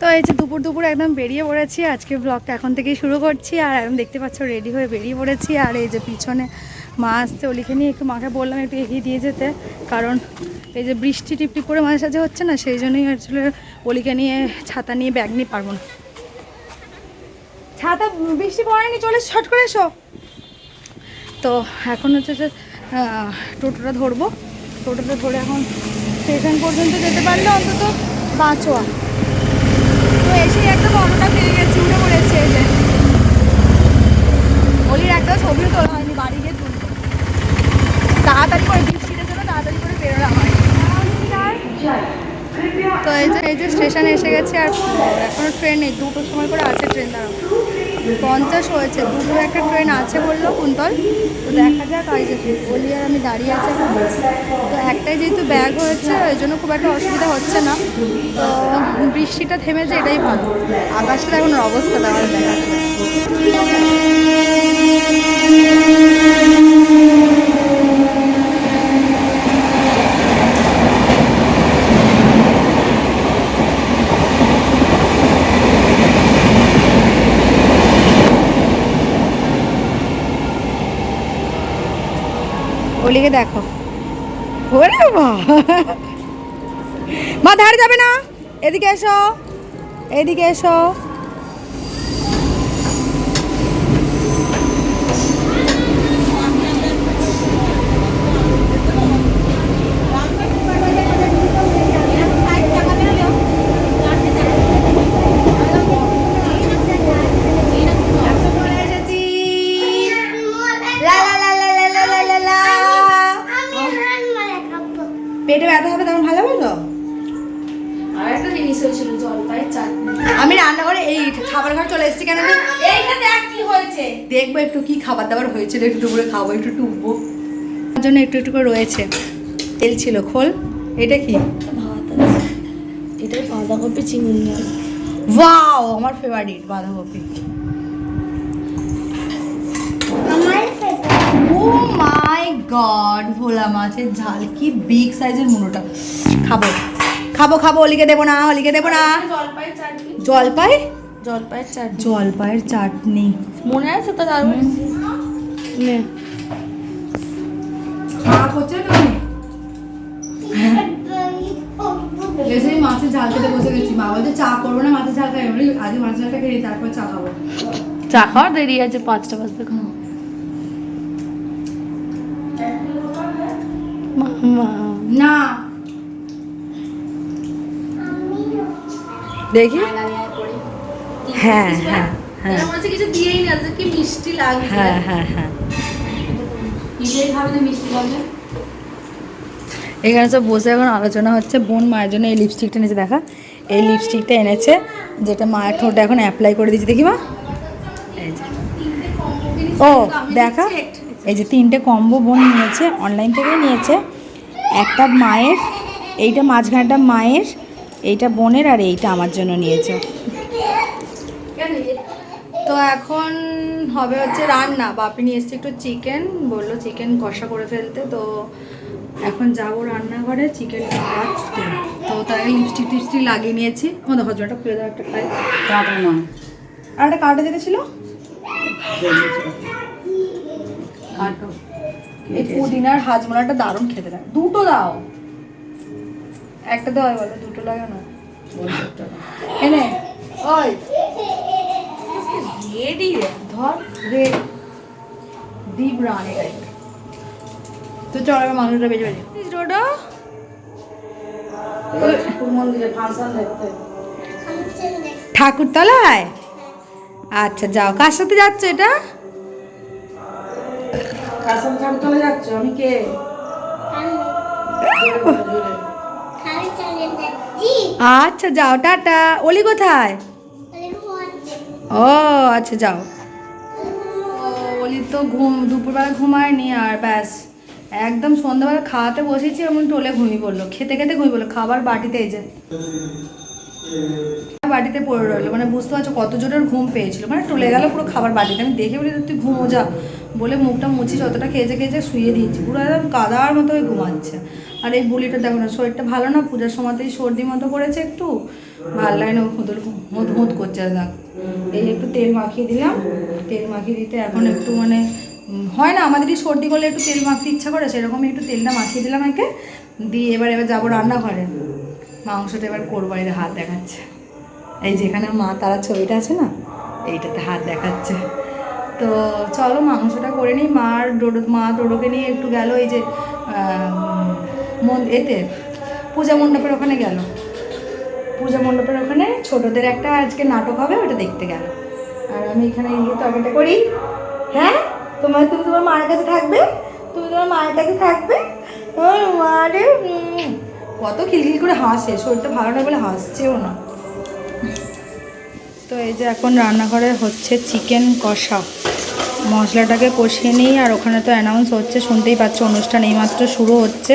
তো এই যে দুপুর দুপুর একদম বেরিয়ে পড়েছি, আজকে ব্লগটা এখন থেকেই শুরু করছি, আর একদম দেখতে পাচ্ছ রেডি হয়ে বেরিয়ে পড়েছি, আর এই যে পিছনে মা আসছে, ওলিকে নিয়ে একটু মাকে বললাম একটু এগিয়ে দিয়ে যেতে, কারণ এই যে বৃষ্টি টিপটিপ করে মাঝে সাঝে হচ্ছে না, সেই জন্যই আসলে ওলিকে নিয়ে ছাতা নিয়ে ব্যাগ নিয়ে পারব না। ছাতা বৃষ্টি পড়েনি, চলে শর্ট করে এসো। তো এখন হচ্ছে যে টোটোটা ধরবো, টোটোটা ধরে এখন স্টেশন পর্যন্ত যেতে পারলে অন্তত বাঁচোয়া এসে একটা বড়টা পেয়ে গেছি উঠে পড়েছে এসে অলির একটা ছবিও তোলা হয়নি, বাড়ি গিয়ে তুলবো তাড়াতাড়ি করে বৃষ্টিটার জন্য তাড়াতাড়ি করে বেরোলাম তো এই যে এই যে স্টেশনে এসে গেছে আর এখনও ট্রেন নেই, দুটোর সময় করে আছে ট্রেন দাঁড়ানো পঞ্চাশ হয়েছে। দুটো একটা ট্রেন আছে বলল কুন্তল। তো দেখা যাক আর যে বলি আর আমি দাঁড়িয়ে আছে তো একটাই যেহেতু ব্যাগ হয়েছে, ওই জন্য খুব একটা অসুবিধা হচ্ছে না। তো বৃষ্টিটা থেমেছে, এটাই ভালো। আকাশটা এখন অবস্থা দেওয়ার দেখা অলিকে দেখো। ওরে মা ধারে যাবে না? এদিকে এসো। এদিকে এসো। পেটে ব্যথা হবে তখন ভালো হবে তো আর একটা জিনিস হয়েছিল জলপাই চাটনি। আমি রান্নাঘরে এই খাবার ঘর চলে এসেছি কেন কি হয়েছে। দেখব একটু কি খাবার দাবার হয়েছিল একটু দুপুরে খাব একটু টুকবো। তার জন্য একটু একটু করে রয়েছে। তেল ছিল খোল। এটা কি? ভাত এটাই বাঁধাকপি চিংড়ি ওয়াও আমার ফেভারিট বাঁধাকপি। ও মাই গড ভোলা মাছের ঝাল কি বিগ সাইজের মুড়োটা। খাব। খাব খাব অলিকে দেবো না অলিকে দেবো না। জলপাই চাটনি। জলপাই? জলপাইয়ের চাটনি। জলপাইয়ের চাটনি। মনে আছে তো তার নে। মাছের ঝাল খেতে বসে গেছি। মা বলছে চা করব না মাছের ঝাল খাই। আগে মাছের ঝালটা খেয়ে তারপর চা খাব। চা খাওয়ার দেরি আছে পাঁচটা বাজতে খাও না। দেখি। হ্যাঁ হ্যাঁ হ্যাঁ। কিছু দিয়েই না যে কি মিষ্টি লাগছে। হ্যাঁ হ্যাঁ হ্যাঁ। নিজেই খাবে যে মিষ্টি লাগবে এখানে সব বসে এখন আলোচনা হচ্ছে। বোন মায়ের জন্য এই লিপস্টিকটা এনেছে দেখা। এই লিপস্টিকটা এনেছে যেটা মায়ের ঠোঁটে এখন অ্যাপ্লাই করে দিয়েছি। দেখি মা। ও দেখা। এই যে তিনটে কম্বো বোন নিয়েছে অনলাইন থেকে নিয়েছে। একটা মায়ের এইটা মাঝখানটা মায়ের এইটা বোনের আর এইটা আমার জন্য নিয়েছে। তো এখন হবে হচ্ছে রান্না। বাপি নিয়ে এসছে একটু চিকেন বলল চিকেন কষা করে ফেলতে তো এখন যাব রান্নাঘরে চিকেন ভাজতে। তো তাই লিপস্টিক টিপস্টিক লাগিয়ে নিয়েছি। আমাদের হজমাটা খুলে দেওয়া একটা খাই। আর একটা কাটা যেটা ছিল? কাটো। এই পুদিনার হাজমোলাটা দারুণ খেতে লাগে দুটো দাও। একটা দাও বলো দুটো লাগে না। এনে। ওই। রেডি রে। ধর রেড ডিপ রান তো চল এবার মানুষটা বেজে বেজে। রোডো মন্দিরে ফাংশন দেখতে। ঠাকুরতলায়? আচ্ছা যাও। কার সাথে যাচ্ছ এটা? কাসম খান চলে যাচ্ছ আমি কে? আচ্ছা যাও টাটা। অলি কোথায়? ও আচ্ছা যাও। ও অলি তো ঘুম দুপুরবেলা ঘুমায়নি আর ব্যাস। একদম সন্ধ্যাবেলা খাওয়াতে বসেছি এমন টোলে ঘুমিয়ে পড়ল। খেতে খেতে ঘুমিয়ে পড়ল খাবার বাটিতে এই যে। বাটিতে পড়ে রইল মানে বুঝতে পারছ কত জোরের ঘুম পেয়েছিল মানে টলে গেল পুরো খাবার বাড়িতে। আমি দেখে বলি, তুই ঘুমো যা। বলে মুখটা মুছি যতটা খেয়েছে খেয়েছে শুয়ে দিয়েছি, পুরো একদম কাদার মতো হয়ে ঘুমাচ্ছে। আর এই বুলিটা দেখো না, শরীরটা ভালো না, পূজার সময়তেই সর্দি মতো করেছে একটু, ভালো লাগে না হুদুর হুদ হুদ করছে দেখ। এই একটু তেল মাখিয়ে দিলাম, তেল মাখিয়ে দিতে এখন একটু মানে হয় না আমাদেরই সর্দি করলে একটু তেল মাখতে ইচ্ছা করে সেরকম একটু তেলটা মাখিয়ে দিলাম একে, দিয়ে এবার এবার যাব রান্নাঘরে। মাংসটা এবার করব এর হাত দেখাচ্ছে। এই যেখানে মা তারা ছবিটা আছে না? এইটাতে হাত দেখাচ্ছে। তো চলো মাংসটা করে নিই। মার ডোডো, মা ডোডোকে নিয়ে একটু গেল এই যে মন- এতে পূজা মণ্ডপের ওখানে গেল। পূজা মণ্ডপের ওখানে ছোটদের একটা আজকে নাটক হবে, ওটা দেখতে গেল। আর আমি এখানে গিয়ে তরকারিটা করি। হ্যাঁ? তোমার, তুমি তোমার মায়ের কাছে থাকবে? তুমি তোমার মায়ের কাছে থাকবে? ওর মারে উম। কত খিলখিল করে হাসে, শরীরটা ভালো না বলে হাসছেও না। তো এই যে এখন রান্নাঘরে হচ্ছে চিকেন কষা। মশলাটাকে কষিয়ে নিই আর ওখানে তো অ্যানাউন্স হচ্ছে, শুনতেই পাচ্ছ অনুষ্ঠান এইমাত্র শুরু হচ্ছে।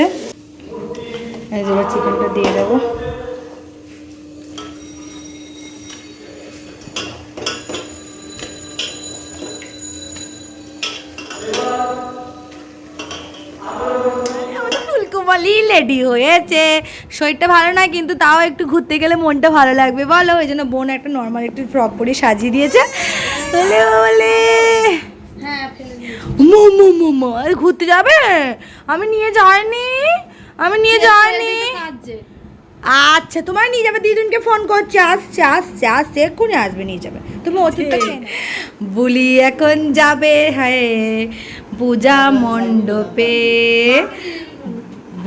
এই যে চিকেনটা দিয়ে দেবো। লেডি হয়েছে। শরীরটা ভালো না কিন্তু তাও একটু ঘুরতে গেলে মনটা ভালো লাগবে বলো? ওই জন্য বোন একটা নর্মাল একটু ফ্রক পরে সাজিয়ে দিয়েছে। বলে বলে। হ্যাঁ আরে ঘুরতে যাবে? আমি নিয়ে যাইনি। আমি নিয়ে যাইনি। আচ্ছা তোমার নিয়ে যাবে দিদুনকে ফোন করছে। আসছে আসছে আসছে। এক্ষুনি আসবে নিয়ে যাবে। তুমি ওষুধটা বলি এখন যাবে হ্যাঁ। পূজা মণ্ডপে।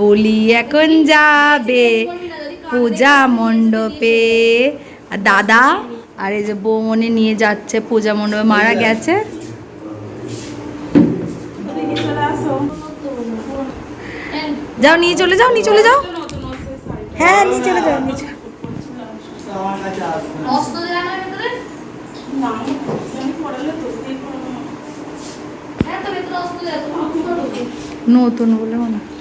বলি এখন যাবে পূজা মণ্ডপে। আর দাদা আর এই যে বৌমনে নিয়ে যাচ্ছে পূজা মণ্ডপে মারা গেছে? যাও নিয়ে চলে যাও নিয়ে চলে যাও। হ্যাঁ নিয়ে চলে যাও নিয়ে নতুন বলে মনে হয়।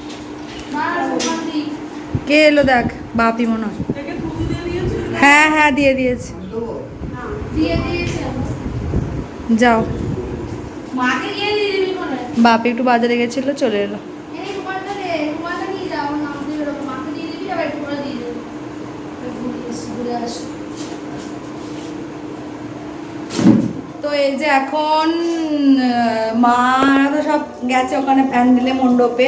কে এলো দেখ? বাপি মনে হয়। হ্যাঁ হ্যাঁ দিয়ে দিয়েছে। যাও। বাপি একটু বাজারে গেছিল, চলে এলো। তো এই যে এখন মা তো সব গেছে ওখানে প্যান্ডেলে, মণ্ডপে।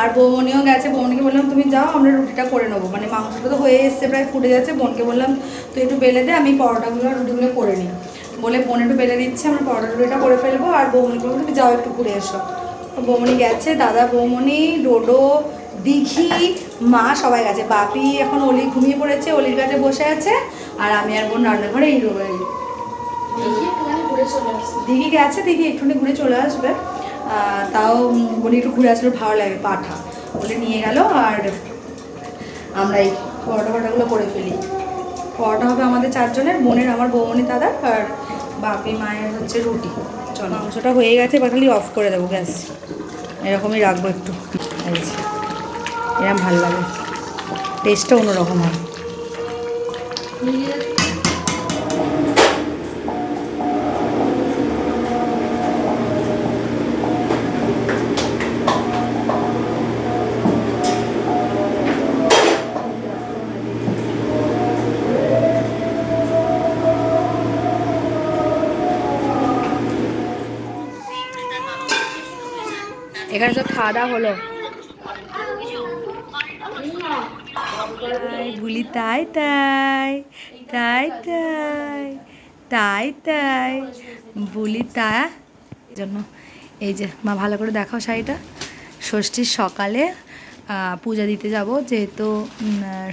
আর বৌমনিও গেছে বৌমনিকে বললাম তুমি যাও আমরা রুটিটা করে নেব। মানে মাংসটা তো হয়ে এসছে প্রায় ফুটে যাচ্ছে বোনকে বললাম তুই একটু বেলে দে আমি পরোটাগুলো আর রুটিগুলো করে নিই। বলে বোন একটু বেলে দিচ্ছে আমরা পরোটা রুটিটা করে ফেলব। আর বৌমনিকে বলব তুমি যাও একটু ঘুরে এসো। বৌমনি গেছে দাদা বৌমনি ডোডো দিঘি মা সবাই গেছে। বাপি এখন অলি ঘুমিয়ে পড়েছে অলির কাছে বসে আছে। আর আমি আর বোন রান্নাঘরে এই দিঘি গেছে দিঘি একটুখানি ঘুরে চলে আসবে। তাও বলি একটু ঘুরে আসলে ভালো লাগে পাঠা। বলে নিয়ে গেল আর আমরা এই পরোটা ফরোটাগুলো করে ফেলি। পরোটা হবে আমাদের চারজনের, বোনের, আমার বৌমনি দাদা আর বাপি মায়ের হচ্ছে রুটি। চলো, মাংসটা হয়ে গেছে, এবার খালি অফ করে দেবো গ্যাস এরকমই রাখব একটু। এরকম ভালো লাগে। টেস্টটা অন্যরকম হয়। এখানে সব খাওয়া দাওয়া হলো। তাই ভুলি, তাই তাই তাই তাই তাই তাই বলি তা জন্য এই যে মা ভালো করে দেখাও শাড়িটা। ষষ্ঠীর সকালে পূজা দিতে যাব, যেহেতু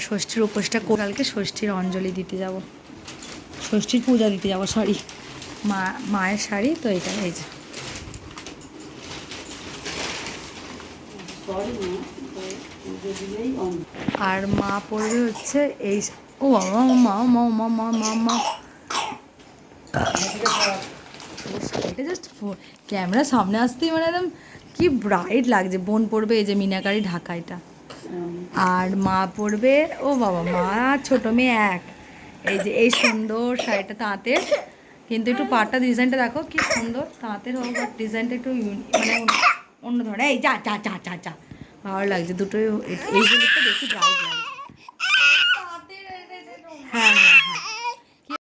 ষষ্ঠীর উপোসটা করে কালকে ষষ্ঠীর অঞ্জলি দিতে যাব। ষষ্ঠীর পূজা দিতে যাব সরি মা, মায়ের শাড়ি, তো এটা, এই যে। আর মা পড়বে হচ্ছে এই ও মা মা মা মা মা মা মা ক্যামেরা সামনে আসতেই মানে একদম কি ব্রাইট লাগছে। বোন পড়বে এই যে মিনাকারি ঢাকা এটা। আর মা পড়বে, ও বাবা, মা, ছোট মেয়ে এক। এই যে এই সুন্দর শাড়িটা তাঁতের। কিন্তু একটু পাটটা ডিজাইনটা দেখো, কি সুন্দর তাঁতের হোক ডিজাইনটা একটু মানে অন্য- অন্য ধরনের। এই যা চা চা চা চা ভালো লাগছে দুটোই এই একটু বেশি ব্রাইট লাগে। হ্যাঁ হ্যাঁ।